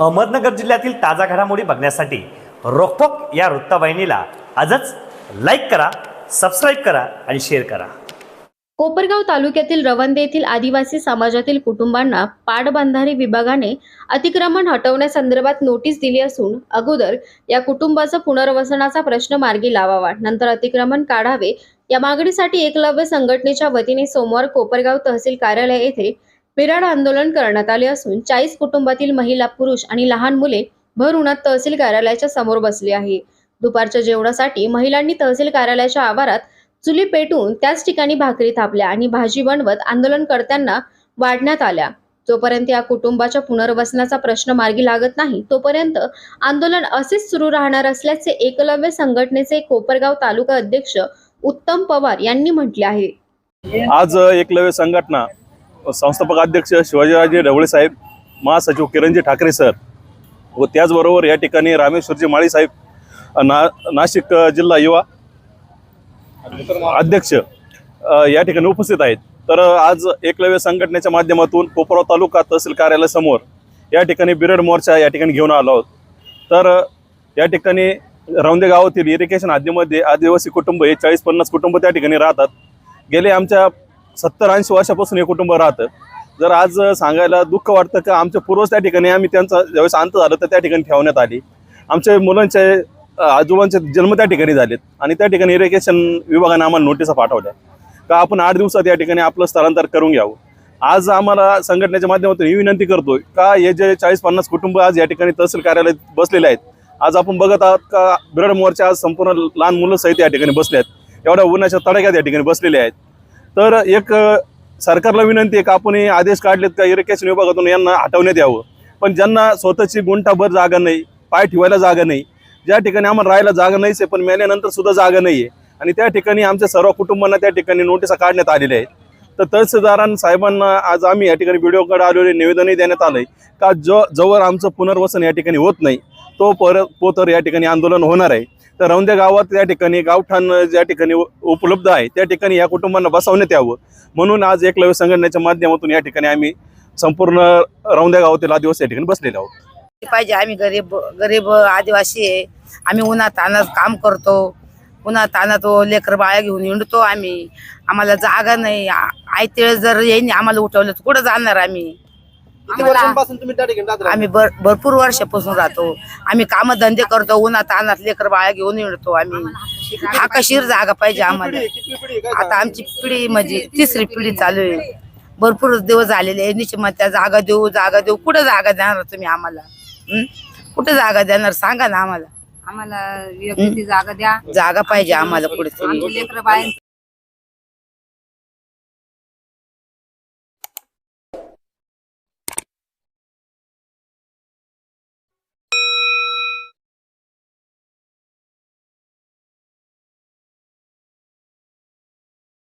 अहमदनगर जिल्ह्यातील ताजा घडामोडी बघण्यासाठी रोकटोक या वृत्तवाहिनीला आजच लाईक करा सबस्क्राईब करा आणि शेअर करा. कोपरगाव तालुक्यातील रवंदे येथील आदिवासी समाजातील कुटुंबांना पाटबंधारे विभागाने अतिक्रमण हटवण्यासंदर्भात नोटीस दिली असून अगोदर या कुटुंबाचा पुनर्वसनाचा प्रश्न मार्गी लावावा नंतर अतिक्रमण काढावे. या मागणीसाठी एकलव्य संघटनेच्या वतीने सोमवार कोपरगाव तहसील कार्यालय येथे बिराड आंदोलन करण्यात आले असून चाळीस कुटुंबातील महिला पुरुष आणि लहान मुले भर उन्हात तहसील कार्यालयाच्या समोर बसले आहे. दुपारच्या जेवणासाठी महिलांनी तहसील कार्यालयाच्या आवारात चुली पेटून त्याच ठिकाणी भाकरी थापल्या आणि भाजी बनवत आंदोलनकर्त्यांना वाढण्यात आल्या. जोपर्यंत या कुटुंबाच्या पुनर्वसनाचा प्रश्न मार्गी लागत नाही तोपर्यंत आंदोलन असेच सुरू राहणार असल्याचे एकलव्य संघटनेचे कोपरगाव तालुका अध्यक्ष उत्तम पवार यांनी म्हटले आहे. आज एकलव्य संघटना संस्थापक अध्यक्ष शिवाजीराजे ढवळे साहेब महासचिव किरणजी ठाकरे सर व त्याचबरोबर या ठिकाणी रामेश्वरजी माळी साहेब ना नाशिक जिल्हा युवा अध्यक्ष या ठिकाणी उपस्थित आहेत. तर आज एकलव्य संघटनेच्या माध्यमातून कोपराव तालुका तहसील कार्यालयासमोर या ठिकाणी बिरड मोर्चा या ठिकाणी घेऊन आलो आहोत. तर या ठिकाणी रौंदे गावातील इरिगेशन हद्दीमध्ये आदिवासी कुटुंब हे चाळीस पन्नास कुटुंब त्या ठिकाणी राहतात. गेले आमच्या सत्तर ऐंशी वर्षापासून हे कुटुंब राहतं. जर आज सांगायला दुःख वाटतं का आमच्या पूर्वज त्या ठिकाणी आम्ही त्यांचा ज्यावेळेस अंत झालं तर त्या ठिकाणी ठेवण्यात आली. आमच्या मुलांचे आजोबांचे जन्म त्या ठिकाणी झालेत आणि त्या ठिकाणी इरिगेशन विभागाने आम्हाला नोटिसा पाठवल्या. का आपण आठ दिवसात या ठिकाणी आपलं स्थलांतर करून घ्यावं? आज आम्हाला संघटनेच्या माध्यमातून ही विनंती करतोय का हे जे चाळीस पन्नास कुटुंब आज या ठिकाणी तहसील कार्यालयात बसलेले आहेत आज आपण बघत आहात का बिरड मोर्चा आज संपूर्ण लहान मुलं सहित या ठिकाणी बसले आहेत. एवढ्या उन्हाच्या तडाख्यात या ठिकाणी बसलेले आहेत. तर एक सरकारला विनंती आहे का आपण हे आदेश काढलेत का इरिगेशन विभागातून यांना हटवण्यात यावं. पण ज्यांना स्वतःची गुंठाभर जागा नाही पाय ठेवायला जागा नाही ज्या ठिकाणी आम्हाला राहायला जागा नाहीच आहे पण मेल्यानंतर सुद्धा जागा नाही आहे आणि त्या ठिकाणी आमच्या सर्व कुटुंबांना त्या ठिकाणी नोटिसा काढण्यात आलेल्या आहेत. तर तहसीलदारां साहेबांना आज आम्ही या ठिकाणी व्हिडिओकडे आलेले निवेदनही देण्यात आलं आहे का जो जवळ आमचं पुनर्वसन या ठिकाणी होत नाही तो पर पोतर या ठिकाणी आंदोलन होणार आहे. तर रौंद्या गावात त्या ठिकाणी गावठाण ज्या ठिकाणी उपलब्ध आहे त्या ठिकाणी या कुटुंबांना बसवण्यात यावं. म्हणून आज एकलव्य संघटनेच्या माध्यमातून या ठिकाणी आम्ही संपूर्ण रौंद्या गावातील आदिवासी या ठिकाणी बसलेले आहोत. पाहिजे आम्ही गरीब गरीब आदिवासी आहे. आम्ही उन्हात तानात काम करतो. उन्हात तानात लेकर बाया घेऊन हिंडतो आम्ही. आम्हाला जागा नाही. आ- वेळेस जर येईन आम्हाला उठवलं तर कुठं जाणार आम्ही? किती आम्हाला- वर्षांपासून तुम्ही त्या ठिकाणी राहत राहता? आम्ही भर भरपूर वर्षापासून राहतो. आम्ही काम धंदे करतो उन्हात तानात लेकर बाळ्या घेऊन हिंडतो आम्ही. हाकाशीर जागा पाहिजे आम्हाला. पिढी, किती पिढी काय आता आमची पिढी म्हणजे तिसरी पिढी चालू आहे. भरपूर दिवस झालेले आहे. निश्चित मग त्या जागा देऊ जागा देऊ. कुठं जागा देणार तुम्ही आम्हाला? हं? कुठं जागा देणार? सांगा ना आम्हाला. आम्हाला योग्य ती जागा द्या. जागा पाहिजे आम्हाला कुठेतरी. आमची लेकरं बाळ